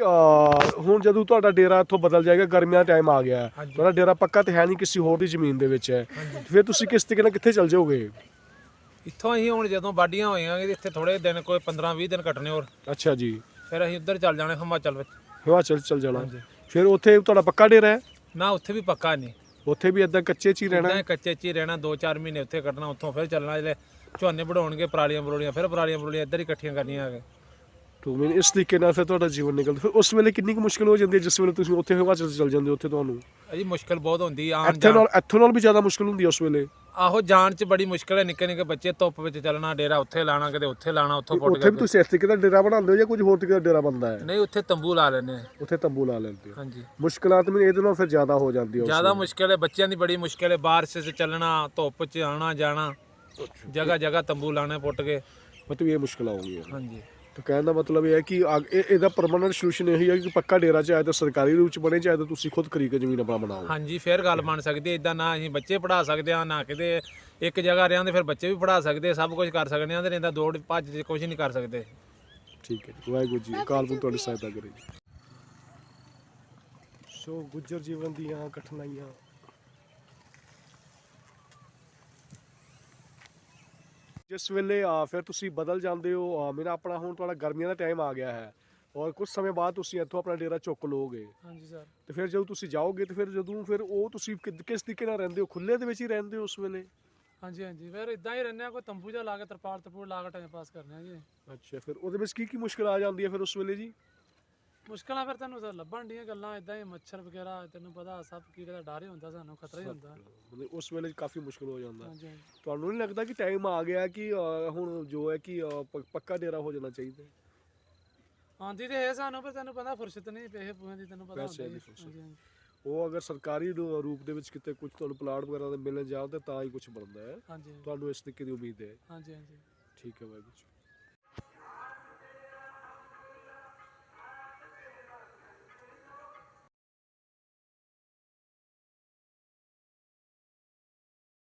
ਹੁਣ ਜਦੋਂ ਤੁਹਾਡਾ ਡੇਰਾ ਇੱਥੋਂ ਬਦਲ ਜਾਏਗਾ ਗਰਮੀਆਂ ਦਾ ਟਾਈਮ ਆ ਗਿਆ ਹੈ। ਹਾਂਜੀ। ਤੁਹਾਡਾ ਡੇਰਾ ਪੱਕਾ ਤੇ ਹੈ ਨਹੀਂ ਕਿਸੇ ਹੋਰ ਦੀ ਜ਼ਮੀਨ ਦੇ ਵਿੱਚ ਹੈ। ਫਿਰ ਤੁਸੀਂ ਕਿਸ ਤਰੀਕੇ ਨਾਲ ਕਿੱਥੇ ਚਲ ਜਾਓਗੇ? ਇੱਥੋਂ ਅਸੀਂ ਹੁਣ ਜਦੋਂ ਵਾਢੀਆਂ ਹੋਈਆਂ ਇੱਥੇ ਥੋੜੇ ਦਿਨ ਕੋਈ 15 20 ਦਿਨ ਕੱਟਣੇ ਹੋਰ। ਅੱਛਾ ਜੀ। ਫਿਰ ਅਸੀਂ ਉੱਧਰ ਚੱਲ ਜਾਣੇ ਹਿਮਾਚਲ ਵਿੱਚ। ਹਿਮਾਚਲ ਚਲ ਜਾਣਾ। ਹਾਂਜੀ। ਫਿਰ ਉੱਥੇ ਤੁਹਾਡਾ ਪੱਕਾ ਡੇਰਾ ਹੈ? ਨਾ ਉੱਥੇ ਵੀ ਪੱਕਾ ਨਹੀਂ। ਉੱਥੇ ਵੀ ਇਦਾਂ ਕੱਚੇ 'ਚ ਹੀ ਰਹਿਣਾ ਰਹਿਣਾ ਕੱਚੇ ਚ ਹੀ ਰਹਿਣਾ 2-4 ਮਹੀਨੇ ਉੱਥੇ ਕੱਟਣਾ ਉੱਥੋਂ ਫਿਰ ਚੱਲਣਾ ਜਿਹੜੇ ਝੋਨੇ ਵਢਾਉਣਗੇ ਪਰਾਲੀਆਂ ਬਰੋਲੀਆਂ ਫਿਰ ਪਰਾਲੀਆਂ ਬਰੋਲੀਆਂ ਇੱਧਰ ਹੀ ਇਕੱਠੀਆਂ ਕਰਨੀਆਂ ਆ ਕੇ। ਤੋ ਮੈਂ ਇਸ ਤਰੀਕੇ ਨਾਲ ਫਿਰ ਤੁਹਾਡਾ ਜੀਵਨ ਨਿਕਲਦਾ। ਫਿਰ ਉਸ ਵੇਲੇ ਕਿੰਨੀ ਕੁ ਮੁਸ਼ਕਲ ਹੋ ਜਾਂਦੀ ਹੈ ਜਿਸ ਵੇਲੇ ਤੁਸੀਂ ਉੱਥੇ ਹਿਮਾਚਲ ਚਲ ਜਾਂਦੇ ਹੋ ਉੱਥੇ ਤੁਹਾਨੂੰ? ਅਜੀ ਮੁਸ਼ਕਲ ਬਹੁਤ ਹੁੰਦੀ ਆਣ ਇੱਥੇ ਨਾਲ ਇੱਥੋਂ ਨਾਲ ਵੀ ਜ਼ਿਆਦਾ ਮੁਸ਼ਕਲ ਹੁੰਦੀ ਹੈ ਉਸ ਵੇਲੇ? ਆਹੋ ਜਾਣ ਚ ਬੜੀ ਮੁਸ਼ਕਲ ਹੈ ਨਿੱਕੇ ਨਿੱਕੇ ਬੱਚੇ ਧੁੱਪ ਵਿੱਚ ਚੱਲਣਾ ਡੇਰਾ ਉੱਥੇ ਲਾਣਾ ਕਿਤੇ ਉੱਥੇ ਲਾਣਾ ਉੱਥੋਂ ਫੁੱਟ ਉੱਥੇ ਵੀ ਤੁਸੀਂ ਇਸ ਤਰੀਕੇ ਦਾ ਡੇਰਾ ਬਣਾਉਂਦੇ ਹੋ ਜਾਂ ਕੁਝ ਹੋਰ ਤਰੀਕੇ ਦਾ ਡੇਰਾ ਬਣਦਾ ਹੈ? ਨਹੀਂ ਉੱਥੇ ਤੰਬੂ ਲਾ ਆ। ਉੱਥੇ ਤੰਬੂ ਲਾ ਲੈਂਦੇ ਹੋ। ਹਾਂਜੀ। ਮੁਸ਼ਕਲਾਂ ਤਾਂ ਇਹਦੇ ਨਾਲ ਫਿਰ ਜ਼ਿਆਦਾ ਹੋ ਜਾਂਦੀ ਹੈ ਜ਼ਿਆਦਾ ਮੁਸ਼ਕਲ ਹੈ ਬੱਚਿਆਂ ਦੀ ਬੜੀ ਮੁਸ਼ਕਲ ਹੈ ਬਾਰਿਸ਼ 'ਚ ਚੱਲਣਾ ਧੁੱਪ 'ਚ ਆਣਾ ਜਾਣਾ। ਜਗ੍ਹਾ ਜਗ੍ਹਾ ਤੰਬੂ ਲਾਣੇ ਪੁੱਟ ਕੇ। ਮਤਲਬ ਇਹ ਮੁਸ਼ਕਲਾਂ ਹੋ ਗਈਆਂ। ਹਾਂਜੀ। ਤਾਂ ਕਹਿਣ ਦਾ ਮਤਲਬ ਇਹ ਹੈ ਕਿ ਅਗ- ਇਹ- ਇਹਦਾ ਪਰਮਨੈਂਟ ਸੋਲੂਸ਼ਨ ਇਹ ਹੈ ਕਿ ਪੱਕਾ ਡੇਰਾ ਚਾਹੇ ਤਾਂ ਸਰਕਾਰੀ ਰੂਪ ਚ ਬਣੇ ਚਾਹੇ ਤਾਂ ਤੁਸੀਂ ਖੁਦ ਖਰੀਦ ਕੇ ਜ਼ਮੀਨ ਆਪਣਾ ਬਣਾਓ। ਹਾਂਜੀ ਫਿਰ ਗੱਲ ਬਣ ਸਕਦੀ ਹੈ। ਇਦਾਂ ਨਾ ਅਸੀਂ ਬੱਚੇ ਪੜਾ ਸਕਦੇ ਆ ਨਾ ਕਿਤੇ ਇੱਕ ਜਗ੍ਹਾ ਰਿਆਂ ਦੇ ਫਿਰ ਬੱਚੇ ਵੀ ਪੜਾ ਸਕਦੇ ਆ, ਸਭ ਕੁਝ ਕਰ ਸਕਦੇ ਆ ਤੇ ਨਹੀਂ ਤਾਂ ਦੌੜ ਭੱਜ ਚ ਕੁਝ ਨਹੀਂ ਕਰ ਸਕਦੇ। ਠੀਕ ਹੈ ਜੀ ਵਾਹਿਗੁਰੂ ਜੀ ਅਕਾਲ ਪੁਰਖ ਤੁਹਾਡੀ ਸਹਾਇਤਾ ਕਰੇ। ਜੀ ਸੋ ਗੁੱਜਰ ਜੀਵਨ ਦੀਆਂ ਕਠਿਨਾਈਆਂ ਜਿਸ ਵੇਲੇ ਆ ਫਿਰ ਤੁਸੀਂ ਬਦਲ ਜਾਂਦੇ ਹੋ। ਮੇਰਾ ਆਪਣਾ ਹੁਣ ਤੁਹਾਡਾ ਗਰਮੀਆਂ ਦਾ ਟਾਈਮ ਆ ਗਿਆ ਹੈ। ਔਰ ਕੁਝ ਸਮੇਂ ਬਾਅਦ ਤੁਸੀਂ ਇੱਥੋਂ ਆਪਣਾ ਡੇਰਾ ਚੁੱਕ ਲਓਗੇ। ਹਾਂਜੀ ਸਰ ਤੇ ਫਿਰ ਜਦੋਂ ਤੁਸੀਂ ਜਾਓਗੇ ਤੇ ਫਿਰ ਜਦੋਂ ਫਿਰ ਉਹ ਤੁਸੀਂ ਕਿਸ ਤਰੀਕੇ ਨਾਲ ਰਹਿੰਦੇ ਹੋ? ਖੁੱਲੇ ਦੇ ਵਿੱਚ ਹੀ ਰਹਿੰਦੇ ਹੋ ਉਸ ਵੇਲੇ? ਹਾਂਜੀ ਹਾਂਜੀ। ਫਿਰ ਇਦਾਂ ਹੀ ਰਹਿੰਦੇ ਆ ਕੋਈ ਤੰਬੂ ਜਿਹਾ ਲਾ ਕੇ ਤਰਪਾਲ ਤਰਪੂਲ ਲਾ ਕੇ ਟਾਈਮ ਪਾਸ ਕਰਨੇ ਆ ਜੀ ਅੱਛਾ ਫਿਰ ਉਹਦੇ ਵਿੱਚ ਕੀ ਕੀ ਮੁਸ਼ਕਲ ਆ ਜਾਂਦੀ ਹੈ ਫਿਰ ਉਸ ਵੇਲੇ ਜੀ? ਮੁਸ਼ਕਲਾਂ ਫਿਰ ਸਰ ਲੱਭਣ ਦੀਆਂ ਗੱਲਾਂ ਇਦਾਂ ਹੀ ਮੱਛਰ ਵਗੈਰਾ ਤੈਨੂੰ ਪਤਾ ਸਭ ਕੀੜੇ ਦਾ ਡਰ ਹੀ ਹੁੰਦਾ ਸਾਨੂੰ ਖਤਰਾ ਹੀ ਹੁੰਦਾ। ਮਤਲਬ ਉਸ ਵੇਲੇ ਕਾਫੀ ਮੁਸ਼ਕਲ ਹੋ ਜਾਂਦਾ। ਹਾਂਜੀ ਹਾਂਜੀ। ਤੁਹਾਨੂੰ ਨਹੀਂ ਲੱਗਦਾ ਕਿ ਟਾਈਮ ਆ ਗਿਆ ਕਿ ਅਹ, ਹੁਣ ਜੋ ਹੈ ਕਿ ਅਹ, ਪ- ਪੱਕਾ ਡੇਰਾ ਹੋ ਜਾਣਾ ਚਾਹੀਦਾ? ਹੈ? ਆਂਦੀ ਤੇ ਹੈ ਸਾਨੂੰ ਪਰ ਤੈਨੂੰ ਪਤਾ ਫੁਰਸਤ ਨਹੀਂ ਪੈਸੇ ਪੂਹੇ ਦੀ ਤੈਨੂੰ ਪਤਾ ਪੈਸਿਆਂ ਹੁੰਦਾ ਦੀ ਹੀ। ਫੁਰਸਤ। ਹਾਂਜੀ ਹਾਂਜੀ। ਉਹ ਅਗਰ ਸਰਕਾਰੀ ਰੂ- ਰੂਪ ਦੇ ਵਿੱਚ ਕਿਤੇ ਕੁਝ ਤੁਹਾਨੂੰ ਪਲਾਟ ਵਗੈਰਾ ਦੇ ਮਿਲਣ ਜਾਣ ਤੇ ਤਾਂ ਹੀ ਕੁਝ ਬਣਦਾ ਹੈ। ਹਾਂਜੀ ਹਾਂਜੀ। ਤੁਹਾਨੂੰ ਇਸ ਤਰੀਕੇ ਦੀ ਉਮੀਦ ਹੈ। ਹਾਂਜੀ ਹਾਂਜੀ। ਠੀਕ ਹੈ ਵਾਹਿਗੁਰੂ ਜੀ।